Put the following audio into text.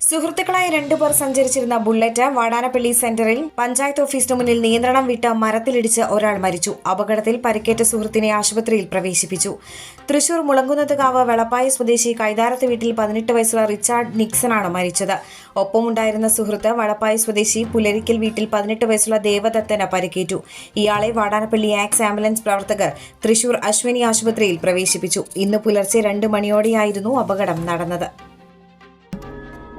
സുഹൃത്തുക്കളായ രണ്ടുപേർ സഞ്ചരിച്ചിരുന്ന ബുള്ളറ്റ് വാടാനപ്പള്ളി സെന്ററിൽ പഞ്ചായത്ത് ഓഫീസിന് മുന്നിൽ നിയന്ത്രണം വിട്ട് മരത്തിലിടിച്ച് ഒരാൾ മരിച്ചു. അപകടത്തിൽ പരിക്കേറ്റ സുഹൃത്തിനെ ആശുപത്രിയിൽ പ്രവേശിപ്പിച്ചു. തൃശൂർ മുളങ്കുന്നത്തുകാവ് വെളപ്പായ സ്വദേശി കൈതാരത്ത് വീട്ടിൽ പതിനെട്ട് വയസ്സുള്ള റിച്ചാർഡ് നിക്സനാണ് മരിച്ചത്. ഒപ്പമുണ്ടായിരുന്ന സുഹൃത്ത് വളപ്പായ സ്വദേശി പുലരിക്കൽ വീട്ടിൽ പതിനെട്ട് വയസ്സുള്ള ദേവദത്തന് പരിക്കേറ്റു. ഇയാളെ വാടാനപ്പള്ളി ആക്സ് ആംബുലൻസ് പ്രവർത്തകർ തൃശൂർ അശ്വിനി ആശുപത്രിയിൽ പ്രവേശിപ്പിച്ചു. ഇന്ന് പുലർച്ചെ രണ്ട് മണിയോടെയായിരുന്നു അപകടം നടന്നത്.